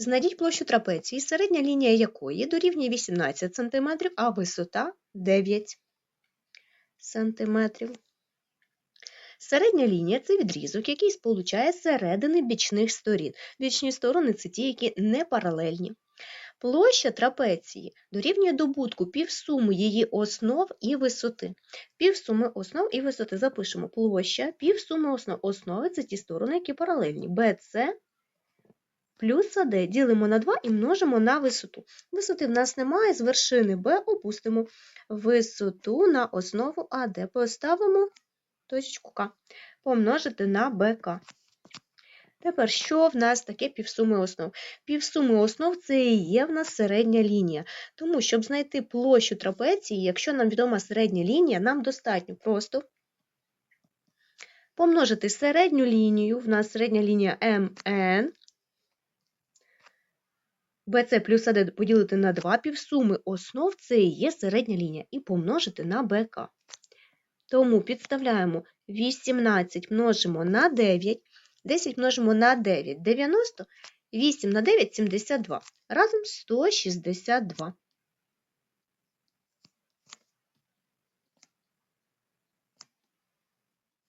Знайдіть площу трапеції, середня лінія якої дорівнює 18 см, а висота 9 см. Середня лінія це відрізок, який сполучає середини бічних сторін. Бічні сторони це ті, які не паралельні. Площа трапеції дорівнює добутку півсуми її основ і висоти. Півсуми основ і висоти запишемо площа, півсуми основ. Основи це ті сторони, які паралельні. BC плюс АД ділимо на 2 і множимо на висоту. Висоти в нас немає, з вершини Б опустимо висоту на основу АД. Поставимо точку К. Помножити на БК. Тепер, що в нас таке півсуми основ? Півсуми основ це і є в нас середня лінія. Тому, щоб знайти площу трапеції, якщо нам відома середня лінія, нам достатньо просто помножити середню лінію, в нас середня лінія МН, BC плюс 1 поділити на 2 півсуми основ це і є середня лінія, і помножити на БК. Тому підставляємо 18 множимо на 9, 10 множимо на 9 90, 8 на 9 72. Разом 162.